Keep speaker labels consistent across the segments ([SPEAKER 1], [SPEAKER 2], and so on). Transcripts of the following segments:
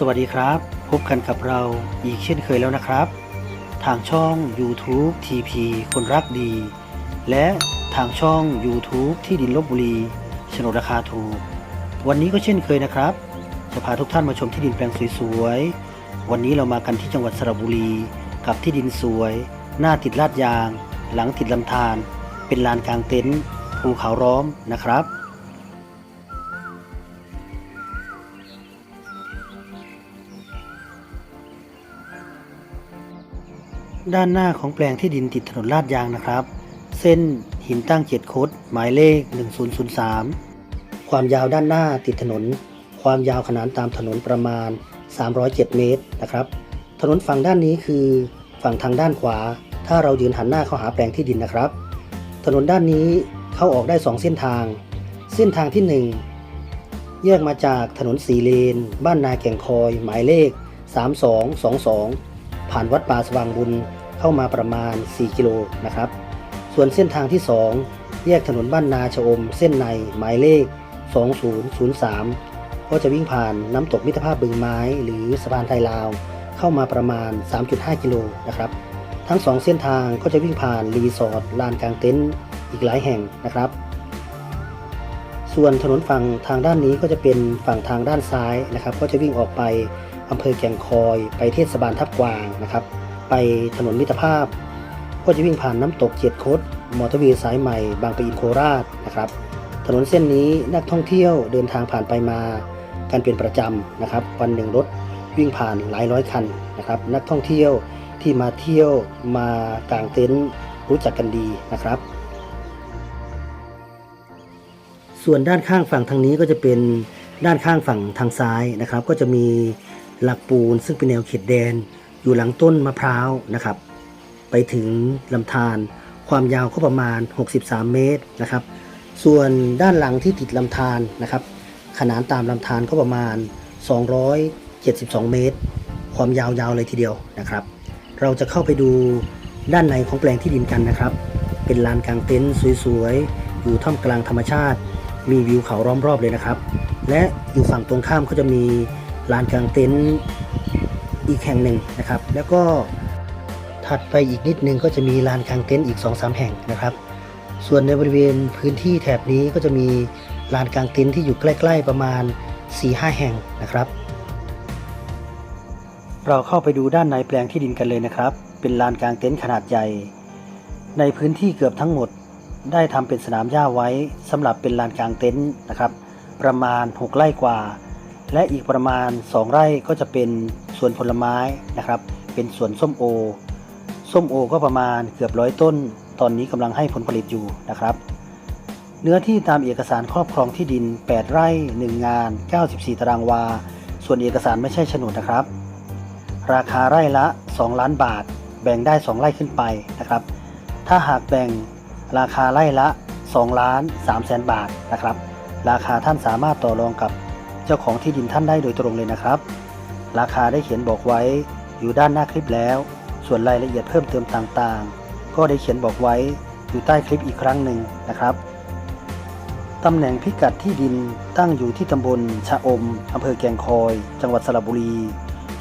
[SPEAKER 1] สวัสดีครับ พบกันกับเราอีกเช่นเคยแล้วนะครับ ทางช่อง YouTube TP คนรักดี และทางช่อง YouTube ที่ดินลบบุรีโฉนดราคาถูก วันนี้ก็เช่นเคยนะครับ จะพาทุกท่านมาชมที่ดินแปลงสวยๆ วันนี้เรามากันที่จังหวัดสระบุรี กับที่ดินสวย หน้าติดลาดยาง หลังติดลำธารเป็นลานกลางเต็นท์ภูเขาร้อมนะครับ ด้านหน้าของแปลงที่ดินติดถนนลาดยางนะครับ เส้นหินตั้งเจ็ดโคดหมายเลข 1003 ความยาวด้านหน้าติดถนน ความยาวขนานตามถนนประมาณ 307 เมตรนะครับ ถนนฝั่งด้านนี้คือ ฝั่งทางด้านขวา ถ้าเรายืนหันหน้าเข้าหาแปลงที่ดินนะครับ ถนนด้านนี้เข้าออกได้ 2 เส้นทาง เส้นทางที่ 1 แยกมาจากถนนสีเลน บ้านนาแก่งคอย หมายเลข 3222 ผ่านวัดป่าสว่างบุญ เข้ามาประมาณ 4 กิโลนะครับ ส่วนเส้นทางที่ 2 แยกถนนบ้านนาชะอม เส้นในหมายเลข 2003 ก็จะวิ่งผ่านน้ำตกมิตรภาพบึงไม้ หรือสะพานไทยลาว เข้ามาประมาณ 3.5 กิโลนะครับ ทั้ง 2 เส้นทางก็จะวิ่งผ่านรีสอร์ทลานกลางเต็นท์อีกหลายแห่งนะครับ ส่วนถนนฝั่งทางด้านนี้ก็จะเป็นฝั่งทางด้านซ้ายนะครับ ก็จะวิ่งออกไปอำเภอแก่งคอยไปเทศบาลทับกวางนะครับ ไปถนนมิตรภาพ ก็จะวิ่งผ่านน้ำตกเจ็ดคดมอเตอร์เวย์สายใหม่ บางปะอินโคราชนะครับ ถนนเส้นนี้นักท่องเที่ยวเดินทางผ่านไปมากันเป็นประจำนะครับ วันหนึ่งรถวิ่งผ่านหลายร้อยคันนะครับ นักท่องเที่ยวที่มาเที่ยวมากางเต็นท์รู้จักกันดีนะครับ ส่วนด้านข้างฝั่งทางนี้ก็จะเป็นด้านข้างฝั่งทางซ้ายนะครับ ก็จะมีหลักปูนซึ่งเป็นแนวเขตแดน อยู่หลังต้นมะพร้าวนะครับ ไปถึงลำธารความยาวก็ประมาณ 63 เมตรนะครับ ส่วนด้านหลังที่ติดลำธารนะครับ ขนานตามลำธารก็ประมาณ 272 เมตร ความยาวๆเลยทีเดียวนะครับ เราจะเข้าไปดูด้านในของแปลงที่ดินกันนะครับ เป็นลานกลางเต็นท์สวยๆ อยู่ท่ามกลางธรรมชาติ มีวิวเขาล้อมรอบเลยนะครับ และอยู่ฝั่งตรงข้ามก็จะมีลานกลางเต็นท์ อีกแห่งหนึ่งนะครับ แล้วก็ถัดไปอีกนิดนึงก็จะมีลานกลางเต็นท์อีก2อสแห่งนะครับ ส่วนในบริเวณพื้นที่แถบนี้ก็จะมีลานกลางเต็นท์ที่อยู่ใกล้ ๆประมาณ 4-5 แห่งนะครับ เราเข้าไปดูด้านในแปลงที่ดินกันเลยนะครับ เป็นลานกลางเต็นท์ขนาดใหญ่ ในพื้นที่เกือบทั้งหมดได้ทำเป็นสนามหญ้าไว้สำหรับเป็นลานกลางเต็นท์นะครับ ประมาณ 6 ไร่กว่า และอีกประมาณ 2 ไร่ก็จะเป็นสวนผลไม้นะครับ เป็นสวนส้มโอ ส้มโอก็ประมาณเกือบร้อยต้น ตอนนี้กำลังให้ผลผลิตอยู่นะครับ เนื้อที่ตามเอกสารครอบครองที่ดิน 8 ไร่ 1 งาน 94 ตารางวา ส่วนเอกสารไม่ใช่โฉนดนะครับ ราคาไร่ละ 2 ล้านบาท แบ่งได้ 2 ไร่ขึ้นไปนะครับ ถ้าหากแบ่งราคาไร่ละ 2 ล้าน3แสนบาทนะครับ ราคาท่านสามารถต่อรองกับ เจ้าของที่ดินท่านได้โดยตรงเลยนะครับ ราคาได้เขียนบอกไว้อยู่ด้านหน้าคลิปแล้ว ส่วนรายละเอียดเพิ่มเติมต่างๆ ก็ได้เขียนบอกไว้อยู่ใต้คลิปอีกครั้งหนึ่งนะครับตำแหน่งพิกัดที่ดินตั้งอยู่ที่ตำบลชะอมอำเภอแก่งคอย จังหวัดสระบุรี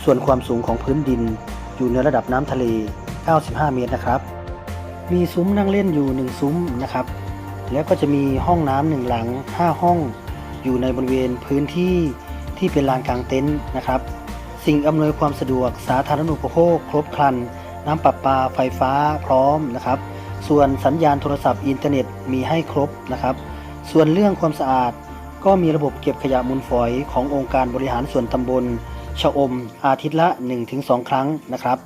[SPEAKER 1] ส่วนความสูงของพื้นดิน อยู่เหนือระดับน้ำทะเล 95 เมตรนะครับ มีซุ้มนั่งเล่นอยู่หนึ่งซุ้มนะครับ แล้วก็จะมีห้องน้ำหนึ่งหลัง 5 ห้อง อยู่ในบริเวณพื้นที่ที่เป็นลานกลางเต็นท์นะครับ สิ่งอำนวยความสะดวกสาธารณูปโภคครบครัน น้ำประปาไฟฟ้าพร้อมนะครับ ส่วนสัญญาณโทรศัพท์อินเทอร์เน็ตมีให้ครบนะครับ ส่วนเรื่องความสะอาดก็มีระบบเก็บขยะมูลฝอยขององค์การบริหารส่วนตำบลชะอม อาทิตย์ละ 1-2 ครั้งนะครับ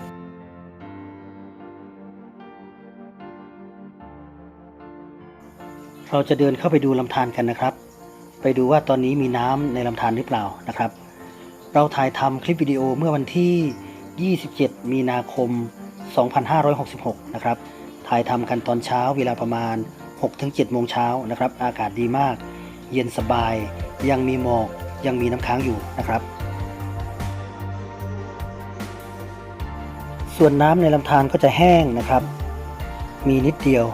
[SPEAKER 1] เราจะเดินเข้าไปดูลำธารกันนะครับ ไปดูว่าตอนนี้มีน้ำในลำธารหรือเปล่านะครับ เราถ่ายทำคลิปวิดีโอเมื่อวันที่ 27 มีนาคม 2566 นะครับ ถ่ายทำกันตอนเช้าเวลาประมาณ 6-7 โมงเช้านะครับ อากาศดีมาก เย็นสบาย ยังมีหมอก ยังมีน้ำค้างอยู่นะครับ ส่วนน้ำในลำธารก็จะแห้งนะครับ มีนิดเดียว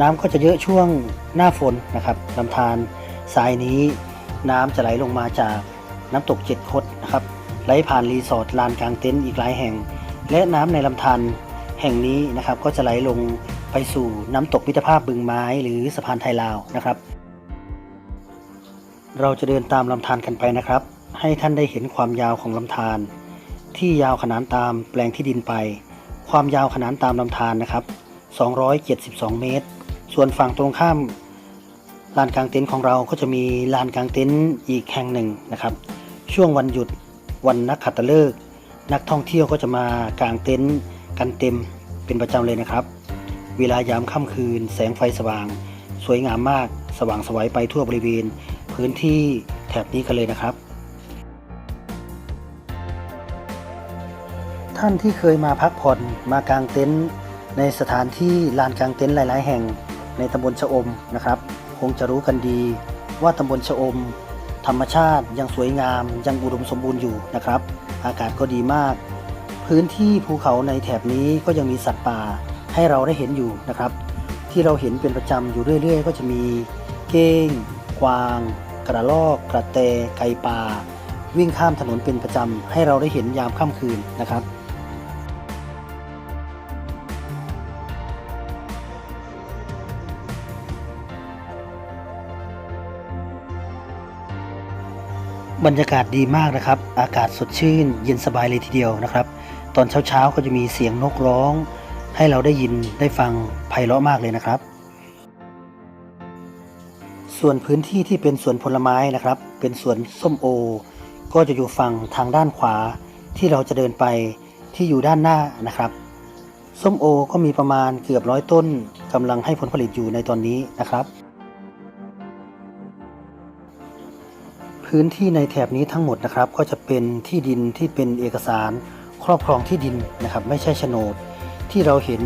[SPEAKER 1] น้ำก็จะเยอะช่วงหน้าฝนนะครับลำธาร สายนี้น้ำจะไหลลงมาจากน้ำตกเจ็ดคดนะครับไหลผ่านรีสอร์ทลานกลางเต็นท์อีกหลายแห่ง และน้ำในลำธารแห่งนี้นะครับก็จะไหลลงไปสู่น้ำตกมิตรภาพบึงไม้หรือสะพานไทยลาวนะครับ เราจะเดินตามลำธารกันไปนะครับ ให้ท่านได้เห็นความยาวของลำธารที่ยาวขนานตามแปลงที่ดินไป ความยาวขนานตามลำธารนะครับ 272 เมตร ส่วนฝั่งตรงข้าม ลานกลางเต็นท์ของเราก็จะมีลานกลางเต็นท์อีกแห่งหนึ่งนะครับ ช่วงวันหยุดวันนักขัตฤกษ์นักท่องเที่ยวก็จะมากางเต็นท์กันเต็มเป็นประจำเลยนะครับ เวลายามค่ำคืน แสงไฟสว่าง สวยงามมาก สว่างสวัยไปทั่วบริเวณ พื้นที่แถบนี้กันเลยนะครับ ท่านที่เคยมาพักผ่อนมากางเต็นท์ในสถานที่ลานกางเต็นท์หลาย ๆ แห่งในตำบลชะอมนะครับ คงจะรู้กันดี ว่าตำบลชะอม ธรรมชาติยังสวยงาม ยังอุดมสมบูรณ์อยู่นะครับ อากาศก็ดีมาก พื้นที่ภูเขาในแถบนี้ก็ยังมีสัตว์ป่าให้เราได้เห็นอยู่นะครับ ที่เราเห็นเป็นประจำอยู่เรื่อย ๆ ก็จะมี เก้งกวาง กระรอก กระเตไก่ป่า วิ่งข้ามถนนเป็นประจำให้เราได้เห็นยามค่ำคืนนะครับ บรรยากาศดีมากนะครับ อากาศสดชื่น เย็นสบายเลยทีเดียวนะครับ ตอนเช้าๆก็จะมีเสียงนกร้อง ให้เราได้ยินได้ฟังไพเราะมากเลยนะครับ ส่วนพื้นที่ที่เป็นสวนผลไม้นะครับ เป็นสวนส้มโอ ก็จะอยู่ฝั่งทางด้านขวาที่เราจะเดินไปที่อยู่ด้านหน้านะครับส้มโอก็มีประมาณเกือบร้อยต้นกำลังให้ผลผลิตอยู่ในตอนนี้นะครับ พื้นที่ในแถบนี้ทั้งหมดนะครับก็จะเป็นที่ดินที่เป็นเอกสารครอบครองที่ดินนะครับ ไม่ใช่โฉนด ที่เราเห็น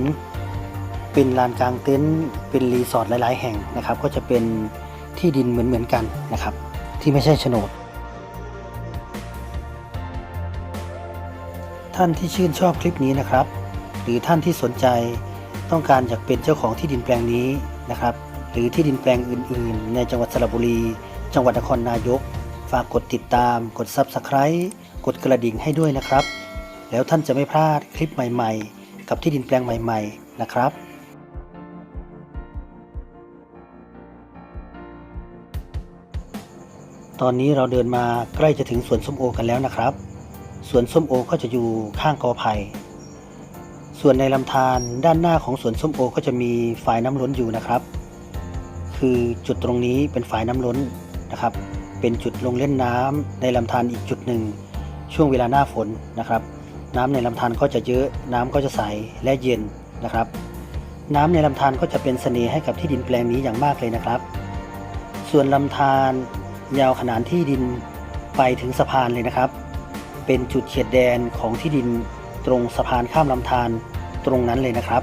[SPEAKER 1] เป็นลานกลางเต็นท์เป็นรีสอร์ทหลาย ๆ แห่งนะครับ ก็จะเป็นที่ดินเหมือนๆกันนะครับ ที่ไม่ใช่โฉนด ท่านที่ชื่นชอบคลิปนี้นะครับ หรือท่านที่สนใจต้องการอยากเป็นเจ้าของที่ดินแปลงนี้นะครับ หรือที่ดินแปลงอื่น ๆ ในจังหวัดสระบุรี จังหวัดนครนายก ฝากกดติดตาม กด Subscribe กดกระดิ่งให้ด้วยนะครับ แล้วท่านจะไม่พลาดคลิปใหม่ๆ กับที่ดินแปลงใหม่ ๆ นะครับตอนนี้เราเดินมาใกล้จะถึงสวนส้มโอกันแล้วนะครับ สวนส้มโอก็จะอยู่ข้างกอไผ่ ส่วนในลำธารด้านหน้าของสวนส้มโอก็จะมีฝายน้ำล้นอยู่นะครับ คือจุดตรงนี้เป็นฝายน้ำล้นนะครับ เป็นจุดลงเล่นน้ำในลำธารอีกจุดหนึ่ง ช่วงเวลาหน้าฝนนะครับ น้ำในลำธารก็จะเยอะน้ำก็จะใสและเย็นนะครับ น้ำในลำธารก็จะเป็นเสน่ห์ให้กับที่ดินแปลงนี้อย่างมากเลยนะครับ ส่วนลำธารยาวขนานที่ดินไปถึงสะพานเลยนะครับ เป็นจุดเขตแดนของที่ดินตรงสะพานข้ามลำธารตรงนั้นเลยนะครับ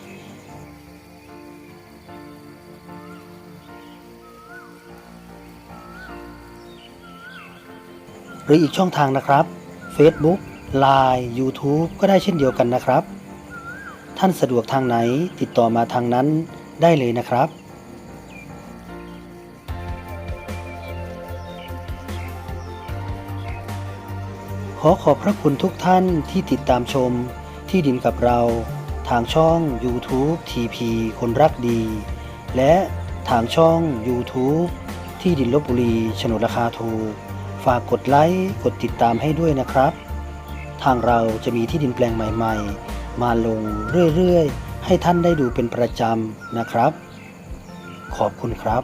[SPEAKER 1] 2134 รืออีกช่องทางนะครับ Facebook Line YouTube ก็ได้เช่นเดียวกันนะครับ ท่านสะดวกทางไหนติดต่อมาทางนั้นได้เลยนะครับขอขอบพระคุณทุกท่านที่ติดตามชมที่ดินกับเรา ทางช่อง YouTube TP คนรักดี และทางช่อง YouTube ที่ดินลบบุรีโฉนดราคาถูก ฝากกดไลค์กดติดตามให้ด้วยนะครับ ทางเราจะมีที่ดินแปลงใหม่ๆ มาลงเรื่อยๆ ให้ท่านได้ดูเป็นประจำนะครับ ขอบคุณครับ